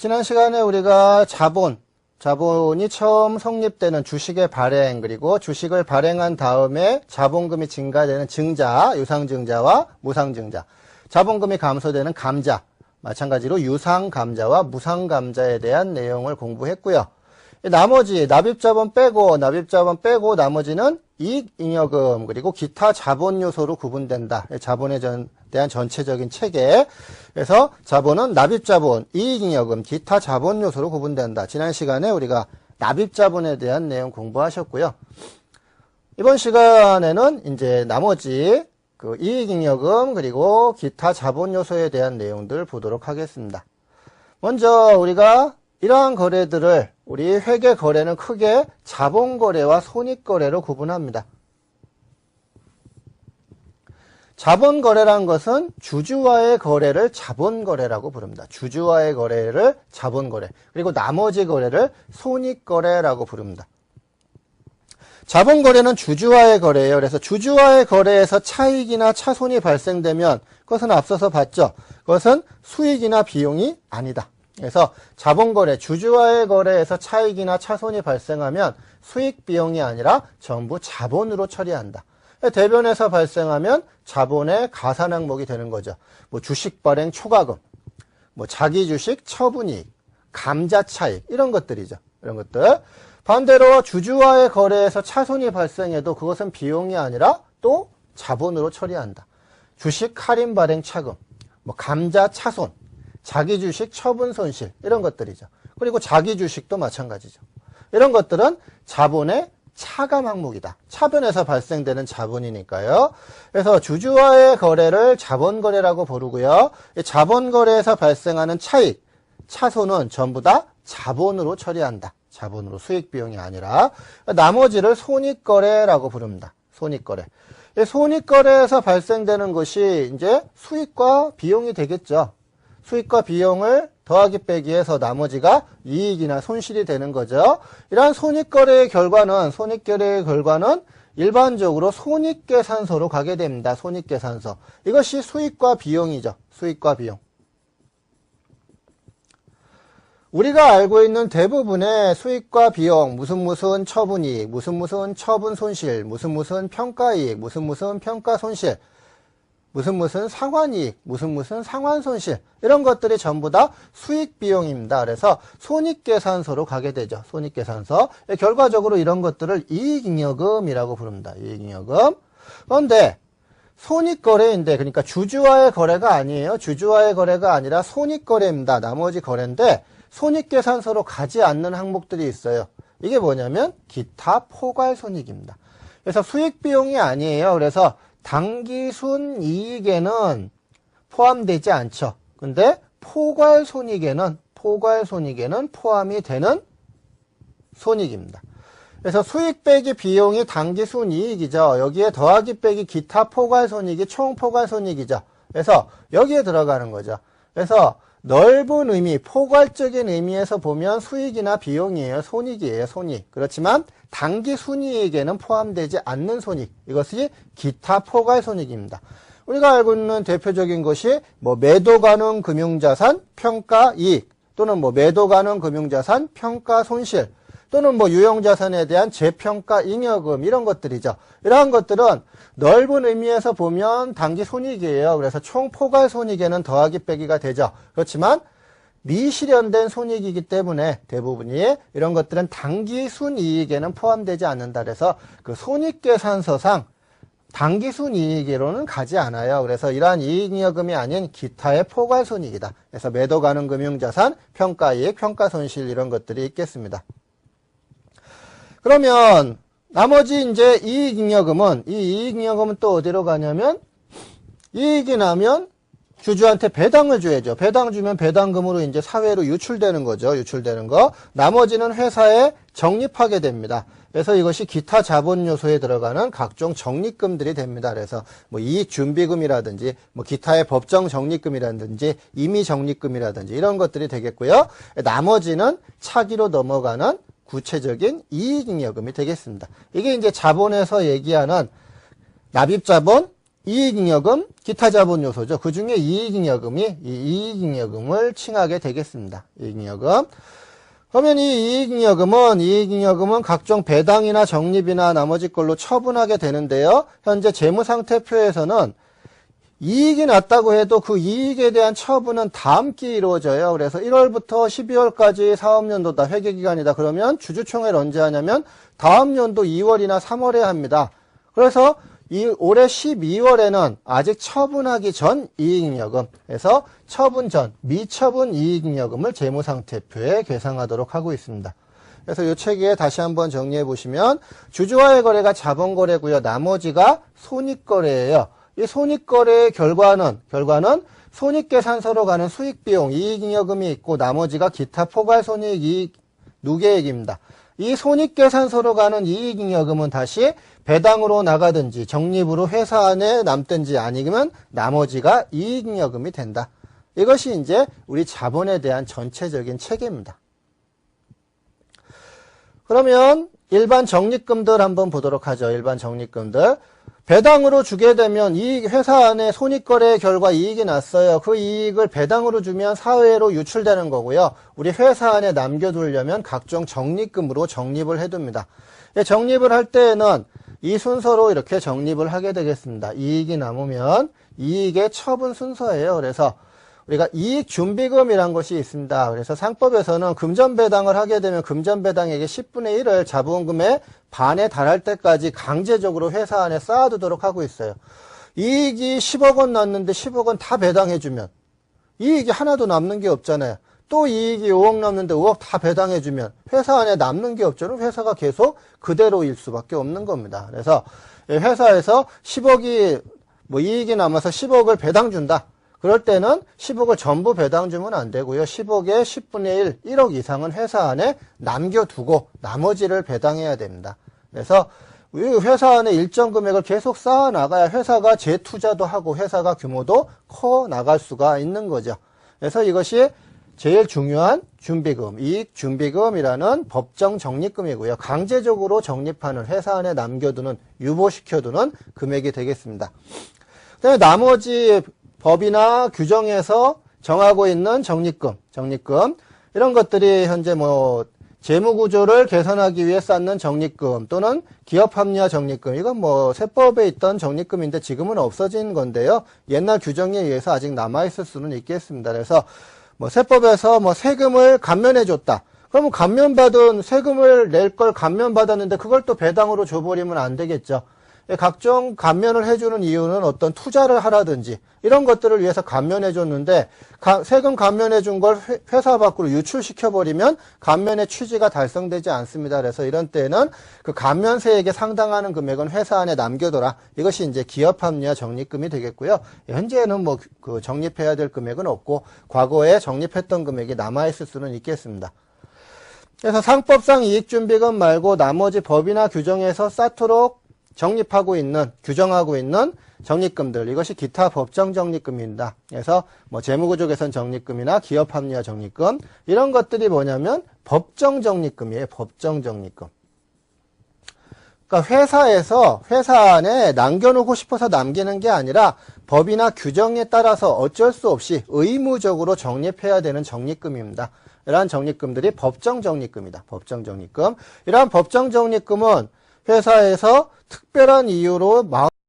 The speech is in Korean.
지난 시간에 우리가 자본, 자본이 처음 성립되는 주식의 발행, 그리고 주식을 발행한 다음에 자본금이 증가되는 증자, 유상증자와 무상증자, 자본금이 감소되는 감자, 마찬가지로 유상감자와 무상감자에 대한 내용을 공부했고요. 나머지 납입자본 빼고 납입자본 빼고 나머지는 이익잉여금 그리고 기타 자본 요소로 구분된다. 자본에 대한 전체적인 체계. 그래서 자본은 납입자본, 이익잉여금, 기타 자본 요소로 구분된다. 지난 시간에 우리가 납입자본에 대한 내용 공부하셨고요. 이번 시간에는 이제 나머지 그 이익잉여금 그리고 기타 자본 요소에 대한 내용들 보도록 하겠습니다. 먼저 우리가 이러한 거래들을 우리 회계 거래는 크게 자본 거래와 손익 거래로 구분합니다. 자본 거래란 것은 주주와의 거래를 자본 거래라고 부릅니다. 주주와의 거래를 자본 거래, 그리고 나머지 거래를 손익 거래라고 부릅니다. 자본 거래는 주주와의 거래예요. 그래서 주주와의 거래에서 차익이나 차손이 발생되면 그것은 앞서서 봤죠. 그것은 수익이나 비용이 아니다. 그래서 자본 거래, 주주와의 거래에서 차익이나 차손이 발생하면 수익 비용이 아니라 전부 자본으로 처리한다. 대변에서 발생하면 자본의 가산 항목이 되는 거죠. 뭐 주식 발행 초과금, 뭐 자기 주식 처분이익, 감자 차익 이런 것들이죠. 이런 것들. 반대로 주주와의 거래에서 차손이 발생해도 그것은 비용이 아니라 또 자본으로 처리한다. 주식 할인 발행 차금, 뭐 감자 차손 자기 주식 처분 손실 이런 것들이죠. 그리고 자기 주식도 마찬가지죠. 이런 것들은 자본의 차감 항목이다. 차변에서 발생되는 자본이니까요. 그래서 주주와의 거래를 자본거래라고 부르고요. 자본거래에서 발생하는 차익, 차손은 전부 다 자본으로 처리한다. 자본으로 수익 비용이 아니라 나머지를 손익거래라고 부릅니다. 손익거래. 손익거래에서 발생되는 것이 이제 수익과 비용이 되겠죠. 수익과 비용을 더하기 빼기해서 나머지가 이익이나 손실이 되는 거죠. 이러한 손익거래의 결과는 손익거래의 결과는 일반적으로 손익계산서로 가게 됩니다. 손익계산서. 이것이 수익과 비용이죠. 수익과 비용. 우리가 알고 있는 대부분의 수익과 비용, 무슨 무슨 처분이익, 무슨 무슨 처분 손실, 무슨 무슨 평가이익, 무슨 무슨 평가 손실, 무슨 무슨 상환이익, 무슨 무슨 상환손실 이런 것들이 전부 다 수익 비용입니다. 그래서 손익계산서로 가게 되죠. 손익계산서. 결과적으로 이런 것들을 이익잉여금이라고 부릅니다. 이익잉여금. 그런데 손익거래인데 그러니까 주주와의 거래가 아니에요. 주주와의 거래가 아니라 손익거래입니다. 나머지 거래인데 손익계산서로 가지 않는 항목들이 있어요. 이게 뭐냐면 기타 포괄손익입니다. 그래서 수익 비용이 아니에요. 그래서 당기순 이익에는 포함되지 않죠. 근데 포괄 손익에는 포괄 손익에는 포함이 되는 손익입니다. 그래서 수익 빼기 비용이 당기순 이익이죠. 여기에 더하기 빼기 기타 포괄 손익이 총 포괄 손익이죠. 그래서 여기에 들어가는 거죠. 그래서 넓은 의미, 포괄적인 의미에서 보면 수익이나 비용이에요. 손익이에요. 손익. 그렇지만 단기 순이익에는 포함되지 않는 손익. 이것이 기타 포괄 손익입니다. 우리가 알고 있는 대표적인 것이 뭐 매도 가능 금융자산 평가 이익 또는 뭐 매도 가능 금융자산 평가 손실 또는 뭐 유형자산에 대한 재평가 잉여금 이런 것들이죠. 이러한 것들은 넓은 의미에서 보면 단기 손익이에요. 그래서 총 포괄 손익에는 더하기 빼기가 되죠. 그렇지만 미실현된 손익이기 때문에 대부분이 이런 것들은 단기 순이익에는 포함되지 않는다. 그래서 그 손익계산서상 단기 순이익으로는 가지 않아요. 그래서 이러한 이익여금이 아닌 기타의 포괄 손익이다. 그래서 매도 가능 금융자산, 평가이익, 평가손실 이런 것들이 있겠습니다. 그러면 나머지 이제 이익잉여금은 이 이익잉여금은 또 어디로 가냐면 이익이 나면 주주한테 배당을 줘야죠. 배당 주면 배당금으로 이제 사회로 유출되는 거죠. 유출되는 거. 나머지는 회사에 적립하게 됩니다. 그래서 이것이 기타 자본 요소에 들어가는 각종 적립금들이 됩니다. 그래서 뭐 이익 준비금이라든지 뭐 기타의 법정 적립금이라든지 임의 적립금이라든지 이런 것들이 되겠고요. 나머지는 차기로 넘어가는 구체적인 이익잉여금이 되겠습니다. 이게 이제 자본에서 얘기하는 납입자본, 이익잉여금, 기타 자본 요소죠. 그 중에 이익잉여금이 이 이익잉여금을 칭하게 되겠습니다. 이익잉여금. 그러면 이 이익잉여금은 이익잉여금은 각종 배당이나 적립이나 나머지 걸로 처분하게 되는데요. 현재 재무상태표에서는 이익이 났다고 해도 그 이익에 대한 처분은 다음 기에 이루어져요. 그래서 1월부터 12월까지 사업연도다, 회계기간이다. 그러면 주주총회를 언제 하냐면 다음 연도 2월이나 3월에 합니다. 그래서 이 올해 12월에는 아직 처분하기 전 이익잉여금, 그래서 처분 전 미처분 이익잉여금을 재무상태표에 계상하도록 하고 있습니다. 그래서 이 책에 다시 한번 정리해 보시면 주주와의 거래가 자본거래고요. 나머지가 손익거래예요. 이 손익거래의 결과는 결과는 손익계산서로 가는 수익비용, 이익잉여금이 있고 나머지가 기타 포괄손익 이익 누계액입니다. 이 손익계산서로 가는 이익잉여금은 다시 배당으로 나가든지 적립으로 회사 안에 남든지 아니면 나머지가 이익잉여금이 된다. 이것이 이제 우리 자본에 대한 전체적인 체계입니다. 그러면 일반 적립금들 한번 보도록 하죠. 일반 적립금들. 배당으로 주게 되면 이 회사 안에 손익거래 결과 이익이 났어요. 그 이익을 배당으로 주면 사회로 유출되는 거고요. 우리 회사 안에 남겨두려면 각종 적립금으로 적립을 해둡니다. 예, 적립을 할 때에는 이 순서로 이렇게 적립을 하게 되겠습니다. 이익이 남으면 이익의 처분 순서예요. 그래서 우리가 이익 준비금이란 것이 있습니다. 그래서 상법에서는 금전 배당을 하게 되면 금전 배당액의 10분의 1을 자본금의 반에 달할 때까지 강제적으로 회사 안에 쌓아두도록 하고 있어요. 이익이 10억 원 났는데 10억 원 다 배당해주면 이익이 하나도 남는 게 없잖아요. 또 이익이 5억 남는데 5억 다 배당해주면 회사 안에 남는 게 없죠. 회사가 계속 그대로일 수밖에 없는 겁니다. 그래서 회사에서 10억이 뭐 이익이 남아서 10억을 배당 준다. 그럴 때는 10억을 전부 배당 주면 안 되고요. 10억의 10분의 1, 1억 이상은 회사 안에 남겨두고 나머지를 배당해야 됩니다. 그래서 이 회사 안에 일정 금액을 계속 쌓아 나가야 회사가 재투자도 하고 회사가 규모도 커 나갈 수가 있는 거죠. 그래서 이것이 제일 중요한 준비금, 이익 준비금이라는 법정 적립금이고요. 강제적으로 적립하는 회사 안에 남겨두는, 유보시켜두는 금액이 되겠습니다. 그다음에 나머지 법이나 규정에서 정하고 있는 적립금, 적립금 이런 것들이 현재 뭐 재무 구조를 개선하기 위해 쌓는 적립금 또는 기업 합리화 적립금 이건 뭐 세법에 있던 적립금인데 지금은 없어진 건데요. 옛날 규정에 의해서 아직 남아 있을 수는 있겠습니다. 그래서 뭐 세법에서 뭐 세금을 감면해 줬다. 그러면 감면받은 세금을 낼 걸 감면받았는데 그걸 또 배당으로 줘버리면 안 되겠죠. 예, 각종 감면을 해주는 이유는 어떤 투자를 하라든지 이런 것들을 위해서 감면해 줬는데 세금 감면해 준 걸 회사 밖으로 유출시켜 버리면 감면의 취지가 달성되지 않습니다. 그래서 이런 때는 그 감면세액에 상당하는 금액은 회사 안에 남겨둬라. 이것이 이제 기업합리화 적립금이 되겠고요. 현재는 뭐 그 적립해야 될 금액은 없고 과거에 적립했던 금액이 남아 있을 수는 있겠습니다. 그래서 상법상 이익준비금 말고 나머지 법이나 규정에서 쌓도록 적립하고 있는 규정하고 있는 적립금들 이것이 기타 법정 적립금입니다. 그래서 뭐 재무구조 개선 적립금이나 기업 합리화 적립금 이런 것들이 뭐냐면 법정 적립금이에요. 법정 적립금. 그러니까 회사에서 회사 안에 남겨놓고 싶어서 남기는 게 아니라 법이나 규정에 따라서 어쩔 수 없이 의무적으로 적립해야 되는 적립금입니다. 이러한 적립금들이 법정 적립금이다. 법정 적립금. 이러한 법정 적립금은 회사에서 특별한 이유로